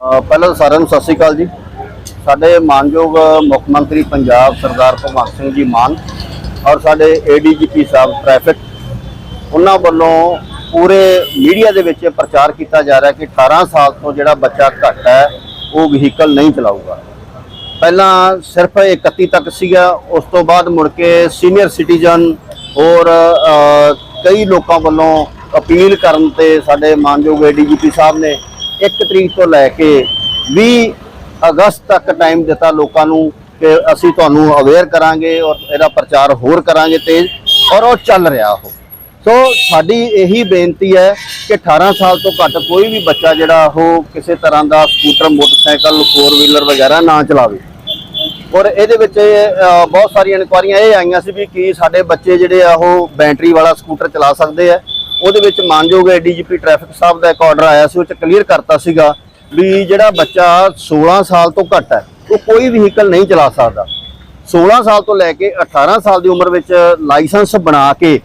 ਪਹਿਲਾਂ ਤਾਂ ਸਾਰਿਆਂ ਨੂੰ ਸਤਿ ਸ੍ਰੀ ਅਕਾਲ ਜੀ। ਸਾਡੇ ਮਾਨਯੋਗ ਮੁੱਖ ਮੰਤਰੀ ਪੰਜਾਬ ਸਰਦਾਰ ਭਗਵੰਤ ਸਿੰਘ ਜੀ ਮਾਨ ਔਰ ਸਾਡੇ ਏਡੀਜੀਪੀ ਸਾਹਿਬ ਟ੍ਰੈਫਿਕ ਉਹਨਾਂ ਵੱਲੋਂ ਪੂਰੇ ਮੀਡੀਆ ਦੇ ਵਿੱਚ ਇਹ ਪ੍ਰਚਾਰ ਕੀਤਾ ਜਾ ਰਿਹਾ ਕਿ 18 ਸਾਲ ਤੋਂ ਜਿਹੜਾ ਬੱਚਾ ਘੱਟ ਹੈ, ਉਹ ਵਹੀਕਲ ਨਹੀਂ ਚਲਾਊਗਾ। ਪਹਿਲਾਂ ਸਿਰਫ 31 ਤੱਕ ਸੀਗਾ, ਉਸ ਤੋਂ ਬਾਅਦ ਮੁੜ ਕੇ ਸੀਨੀਅਰ ਸਿਟੀਜ਼ਨ ਔਰ ਕਈ ਲੋਕਾਂ ਵੱਲੋਂ ਅਪੀਲ ਕਰਨ ਤੇ ਸਾਡੇ ਮਾਨਯੋਗ ਏਡੀਜੀਪੀ ਸਾਹਿਬ ਨੇ 1 ਤਰੀਕ ਤੋਂ ਲੈ ਕੇ 20 ਅਗਸਤ ਤੱਕ ਟਾਈਮ ਦਿੱਤਾ ਲੋਕਾਂ ਨੂੰ ਕਿ ਅਸੀਂ ਤੁਹਾਨੂੰ ਅਵੇਅਰ ਕਰਾਂਗੇ ਔਰ ਇਹਦਾ ਪ੍ਰਚਾਰ ਹੋਰ ਕਰਾਂਗੇ ਤੇਜ਼ ਔਰ ਉਹ ਚੱਲ ਰਿਹਾ ਉਹ। ਸੋ ਸਾਡੀ ਇਹੀ ਬੇਨਤੀ ਹੈ ਕਿ 18 ਸਾਲ ਤੋਂ ਘੱਟ ਕੋਈ ਵੀ ਬੱਚਾ ਜਿਹੜਾ ਉਹ ਕਿਸੇ ਤਰ੍ਹਾਂ ਦਾ ਸਕੂਟਰ, ਮੋਟਰਸਾਈਕਲ ਫੋਰ ਵੀਲਰ ਵਗੈਰਾ ਨਾ ਚਲਾਵੇ। ਔਰ ਇਹਦੇ ਵਿੱਚ ਬਹੁਤ ਸਾਰੀਆਂ ਇਨਕੁਆਰੀਆਂ ਇਹ ਆਈਆਂ ਸੀ ਵੀ ਕੀ ਸਾਡੇ ਬੱਚੇ ਜਿਹੜੇ ਆ ਉਹ ਬੈਟਰੀ ਵਾਲਾ ਸਕੂਟਰ ਚਲਾ ਸਕਦੇ ਆ। ਉਹਦੇ ਵਿੱਚ ਮਾਨਯੋਗ ਡੀਜੀਪੀ ਟ੍ਰੈਫਿਕ ਸਾਹਿਬ ਦਾ ਇੱਕ ਆਰਡਰ ਆਇਆ ਸੀ, ਉਹ ਚ ਕਲੀਅਰ ਕਰਤਾ ਸੀਗਾ ਵੀ ਜਿਹੜਾ ਬੱਚਾ 16 ਸਾਲ ਤੋਂ ਘੱਟ ਹੈ, ਉਹ ਕੋਈ ਵਹੀਕਲ ਨਹੀਂ ਚਲਾ ਸਕਦਾ। 16 ਸਾਲ ਤੋਂ ਲੈ ਕੇ 18 ਸਾਲ ਦੀ ਉਮਰ ਵਿੱਚ ਲਾਇਸੈਂਸ ਬਣਾ ਕੇ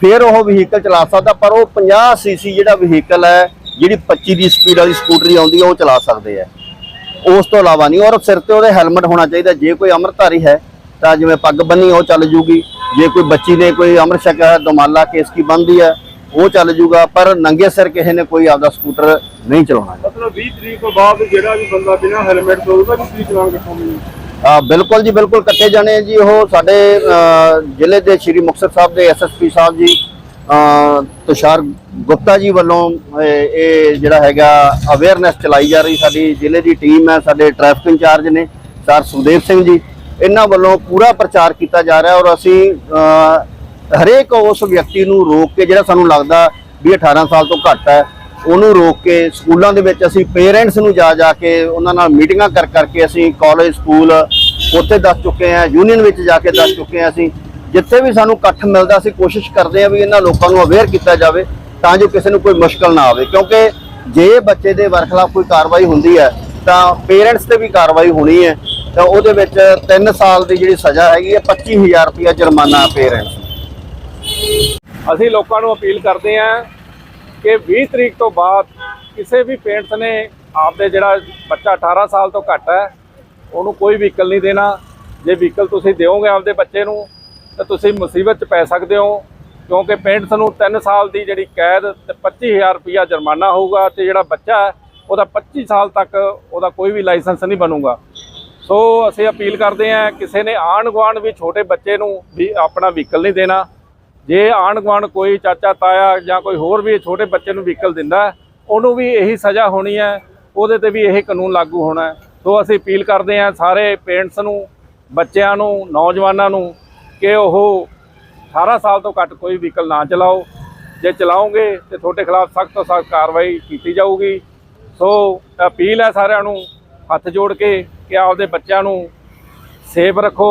ਫਿਰ ਉਹ ਵਹੀਕਲ ਚਲਾ ਸਕਦਾ, ਪਰ ਉਹ 50 ਸੀਸੀ ਜਿਹੜਾ ਵਹੀਕਲ ਹੈ, ਜਿਹੜੀ 25 ਦੀ ਸਪੀਡ ਵਾਲੀ ਸਕੂਟਰੀ ਆਉਂਦੀ ਹੈ, ਉਹ ਚਲਾ ਸਕਦੇ ਆ ਉਸ ਤੋਂ ਇਲਾਵਾ ਨਹੀਂ, ਔਰ ਸਿਰ ਤੇ ਉਹਦੇ ਹੈਲਮਟ ਹੋਣਾ ਚਾਹੀਦਾ, ਜੇ ਕੋਈ ਅੰਮ੍ਰਿਤਧਾਰੀ ਹੈ, ਤਾਂ ਜਿਵੇਂ ਪੱਗ ਬੰਨੀ, ਉਹ ਚੱਲ ਜੂਗੀ। ਜੇ ਕੋਈ ਬੱਚੀ ਨੇ ਕੋਈ ਅੰਮ੍ਰਿਤ ਛਕਿਆ ਹੈ ਦਮਾਲਾ ਕੇਸ ਕੀ ਬੰਦੀ ਹੈ ਉਹ ਚੱਲ ਜੂਗਾ ਪਰ ਨੰਗੇ ਸਿਰ ਕਿਸੇ ਨੇ ਕੋਈ ਆਪਦਾ ਸਕੂਟਰ ਨਹੀਂ ਚਲਾਉਣਾ ਮਤਲਬ 20 ਤਰੀਕ ਤੋਂ ਬਾਅਦ ਜਿਹੜਾ ਵੀ ਬੰਦਾ ਬਿਨਾਂ ਹੈਲਮਟ ਤੋਂ ਉਹਦਾ ਵੀ ਕੀ ਚਲਾਨ ਕੱਟਾਂਗੇ ਆ ਬਿਲਕੁਲ ਜੀ ਬਿਲਕੁਲ ਕੱਟੇ ਜਾਣੇ ਜੀ ਉਹ। ਸਾਡੇ ਜ਼ਿਲ੍ਹੇ ਦੇ ਸ਼੍ਰੀ ਮੁਕਤਸਰ ਸਾਹਿਬ ਦੇ ਐਸਐਸਪੀ ਸਾਹਿਬ ਜੀ ਤੁਸ਼ਾਰ ਗੁਪਤਾ ਜੀ ਵੱਲੋਂ ਇਹ ਜਿਹੜਾ ਹੈਗਾ ਅਵੇਅਰਨੈਸ ਚਲਾਈ ਜਾ ਰਹੀ ਸਾਡੀ ਜ਼ਿਲ੍ਹੇ ਦੀ ਟੀਮ ਹੈ ਸਾਡੇ ਟ੍ਰੈਫਿਕ ਇੰਚਾਰਜ ਨੇ ਸਰ ਸੁਖਦੇਵ ਸਿੰਘ ਜੀ। ਇਹਨਾਂ ਵੱਲੋਂ ਪੂਰਾ ਪ੍ਰਚਾਰ ਕੀਤਾ ਜਾ ਰਿਹਾ ਔਰ ਅਸੀਂ ਹਰੇਕ ਉਸ ਵਿਅਕਤੀ ਨੂੰ ਰੋਕ ਕੇ, ਜਿਹੜਾ ਸਾਨੂੰ ਲੱਗਦਾ ਵੀ 18 ਸਾਲ ਤੋਂ ਘੱਟ ਹੈ, ਉਹਨੂੰ ਰੋਕ ਕੇ ਸਕੂਲਾਂ ਦੇ ਵਿੱਚ ਅਸੀਂ ਪੇਰੈਂਟਸ ਨੂੰ ਜਾ ਜਾ ਕੇ ਉਹਨਾਂ ਨਾਲ ਮੀਟਿੰਗਾਂ ਕਰ, ਕਰਕੇ ਅਸੀਂ ਕਾਲਜ, ਸਕੂਲ ਉੱਥੇ ਦੱਸ ਚੁੱਕੇ ਹਾਂ, ਯੂਨੀਅਨ ਵਿੱਚ ਜਾ ਕੇ ਦੱਸ ਚੁੱਕੇ ਹਾਂ ਅਸੀਂ। ਜਿੱਥੇ ਵੀ ਸਾਨੂੰ ਇਕੱਠ ਮਿਲਦਾ, ਅਸੀਂ ਕੋਸ਼ਿਸ਼ ਕਰਦੇ ਹਾਂ ਵੀ ਇਹਨਾਂ ਲੋਕਾਂ ਨੂੰ ਅਵੇਅਰ ਕੀਤਾ ਜਾਵੇ, ਤਾਂ ਜੋ ਕਿਸੇ ਨੂੰ ਕੋਈ ਮੁਸ਼ਕਲ ਨਾ ਆਵੇ। ਕਿਉਂਕਿ ਜੇ ਬੱਚੇ ਦੇ ਵਰਖਲਾਫ ਕੋਈ ਕਾਰਵਾਈ ਹੁੰਦੀ ਹੈ, ਤਾਂ ਪੇਰੈਂਟਸ ਤੇ ਵੀ ਕਾਰਵਾਈ ਹੋਣੀ ਹੈ। ਤਾਂ ਉਹਦੇ ਵਿੱਚ 3 ਸਾਲ ਦੀ ਜਿਹੜੀ ਸਜ਼ਾ ਹੈਗੀ ਹੈ 25000 ਰੁਪਇਆ ਜੁਰਮਾਨਾ ਪੇਰੈਂਟਸ ਅਸੀਂ ਲੋਕਾਂ ਨੂੰ ਅਪੀਲ ਕਰਦੇ ਹਾਂ ਕਿ 20 ਤਰੀਕ ਤੋਂ ਬਾਅਦ ਕਿਸੇ ਵੀ ਪੇਰੈਂਟਸ ਨੇ ਆਪਦੇ ਜਿਹੜਾ ਬੱਚਾ 18 ਸਾਲ ਤੋਂ ਘੱਟ ਹੈ, ਉਹਨੂੰ ਕੋਈ ਵਹੀਕਲ ਨਹੀਂ ਦੇਣਾ। ਜੇ ਵਹੀਕਲ ਤੁਸੀਂ ਦਿਓਗੇ ਆਪਦੇ ਬੱਚੇ ਨੂੰ, ਤਾਂ ਤੁਸੀਂ ਮੁਸੀਬਤ 'ਚ ਪੈ ਸਕਦੇ ਹੋ, ਕਿਉਂਕਿ ਪੇਰੈਂਟਸ ਨੂੰ 3 ਸਾਲ ਦੀ ਜਿਹੜੀ ਕੈਦ ਤੇ 25000 ਰੁਪਇਆ ਜੁਰਮਾਨਾ ਹੋਊਗਾ ਤੇ ਜਿਹੜਾ ਬੱਚਾ ਹੈ, ਉਹਦਾ 25 ਸਾਲ ਤੱਕ ਉਹਦਾ ਕੋਈ ਵੀ ਲਾਇਸੈਂਸ ਨਹੀਂ ਬਣੂਗਾ। ਸੋ ਅਸੀਂ ਅਪੀਲ ਕਰਦੇ ਹਾਂ, ਕਿਸੇ ਨੇ ਆਂਢ ਗੁਆਂਢ ਵੀ ਛੋਟੇ ਬੱਚੇ ਨੂੰ ਵੀ ਆਪਣਾ ਵਹੀਕਲ ਨਹੀਂ ਦੇਣਾ। ਜੇ ਆਂਢ ਗੁਆਂਢ ਕੋਈ ਚਾਚਾ, ਤਾਇਆ ਜਾਂ ਕੋਈ ਹੋਰ ਵੀ ਛੋਟੇ ਬੱਚੇ ਨੂੰ ਵਹੀਕਲ ਦਿੰਦਾ, ਉਹਨੂੰ ਵੀ ਇਹੀ ਸਜ਼ਾ ਹੋਣੀ ਹੈ, ਉਹਦੇ ਤੇ ਵੀ ਇਹ ਕਾਨੂੰਨ ਲਾਗੂ ਹੋਣਾ ਸੋ ਅਸੀਂ ਅਪੀਲ ਕਰਦੇ ਹਾਂ ਸਾਰੇ ਪੇਰੈਂਟਸ ਨੂੰ, ਬੱਚਿਆਂ ਨੂੰ, ਨੌਜਵਾਨਾਂ ਨੂੰ ਕਿ ਉਹ 18 ਸਾਲ ਤੋਂ ਘੱਟ ਕੋਈ ਵਹੀਕਲ ਨਾ ਚਲਾਓ। ਜੇ ਚਲਾਓਗੇ ਤੇ ਤੁਹਾਡੇ ਖਿਲਾਫ ਸਖਤ ਤੋਂ ਸਖਤ ਕਾਰਵਾਈ ਕੀਤੀ ਜਾਊਗੀ। ਸੋ ਅਪੀਲ ਹੈ ਸਾਰਿਆਂ ਨੂੰ ਹੱਥ ਜੋੜ ਕੇ ਕਿ ਆਪਦੇ ਬੱਚਿਆਂ ਨੂੰ ਸੇਫ ਰੱਖੋ।